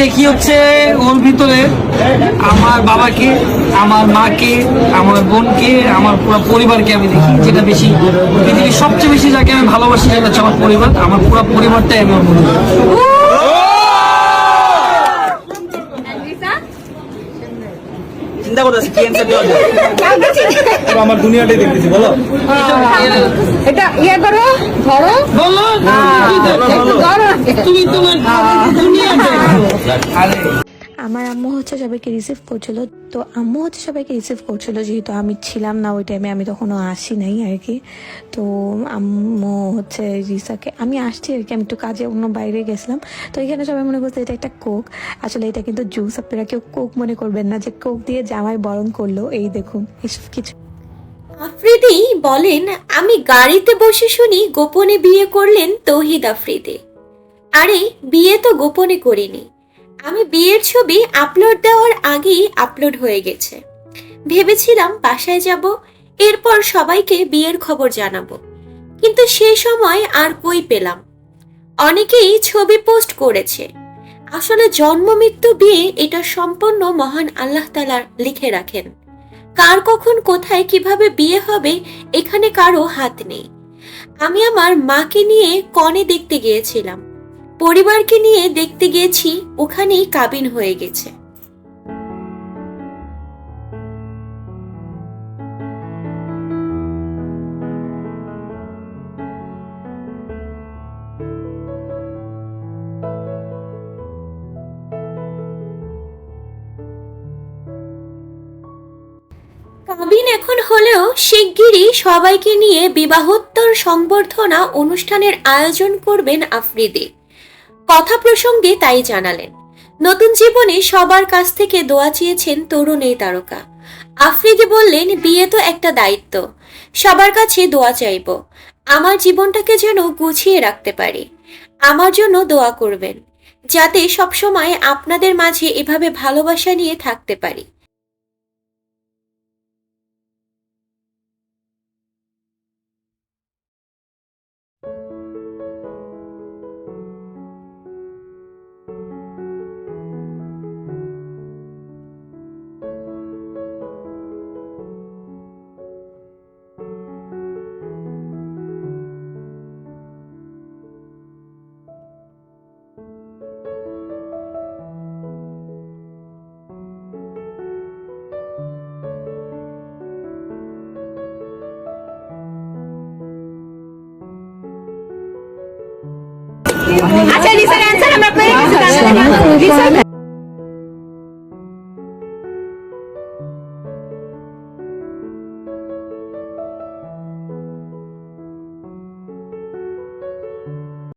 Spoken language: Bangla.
দেখি হচ্ছে ওর ভিতরে? আমার বাবাকে আমার মাকে আমার বোনকে আমার পুরো পরিবারকে আমি দেখি যেটা বেশি পৃথিবীর সবচেয়ে বেশি যাকে আমি ভালোবাসি সেটা হচ্ছে আমার পরিবার। আমার পুরো পরিবারটাই আমি মনে চিন্তা করতেছি কি অ্যান্সার দেওয়া যায়। আমার দুনিয়াটাই দেখতেছি বলো। এটা ইয়ে করো ধরো। বলো তুমি তোমার দুনিয়া দেখো। আরে আমার আম্মু হচ্ছে সবাইকে রিসিভ করছিল। তো আম্মু হচ্ছে সবাইকে রিসিভ করছিল, যেহেতু আমি ছিলাম না ওই টাইমে আমি তখনও আসি নাই আর কি। তো আম্মু হচ্ছে রিসাকে, আমি আসছি আর কি, আমি একটু কাজে অন্য বাইরে গেছিলাম। তো এখানে সবাই মনে করছে এটা একটা কোক আসলে এটা কিন্তু জুস আপনারা কেউ কোক মনে করবেন না যে কোক দিয়ে জামাই বরণ করল। এই দেখুন, এসব কিছু। আফ্রিদি বলেন, আমি গাড়িতে বসে শুনি গোপনে বিয়ে করলেন তৌহিদ আফ্রিদি। আরে, বিয়ে তো গোপনে করিনি। আমি বিয়ের ছবি আপলোড দেওয়ার আগেই আপলোড হয়ে গেছে। ভেবেছিলাম বাসায় যাব, এরপর সবাইকে বিয়ের খবর জানাব। কিন্তু সে সময় আর কই পেলাম। অনেকেই ছবি পোস্ট করেছে। আসলে জন্ম, মৃত্যু, বিয়ে এটা সম্পূর্ণ মহান আল্লাহ তালা লিখে রাখেন। কার কখন, কোথায়, কীভাবে বিয়ে হবে, এখানে কারও হাত নেই। আমি আমার মাকে নিয়ে কনে দেখতে গিয়েছিলাম। পরিবারকে নিয়ে দেখতে গিয়েছি ওখানেই কাবিন হয়ে গেছে। কাবিন এখন হলেও শিগগিরই সবাইকে নিয়ে বিবাহোত্তর সংবর্ধনা অনুষ্ঠানের আয়োজন করবেন আফ্রিদি। কথা প্রসঙ্গে তাই জানালেন। নতুন জীবনে সবার কাছ থেকে দোয়া চেয়েছেন তরুণ এই তারকা। আফ্রিদি বললেন, বিয়ে তো একটা দায়িত্ব। সবার কাছে দোয়া চাইব। আমার জীবনটাকে যেন গুছিয়ে রাখতে পারি। আমার জন্য দোয়া করবেন। যাতে সবসময় আপনাদের মাঝে এভাবে ভালোবাসা নিয়ে থাকতে পারি। আচ্ছা রিসার অ্যান্সার আমরা পেয়ে গেছি রিসার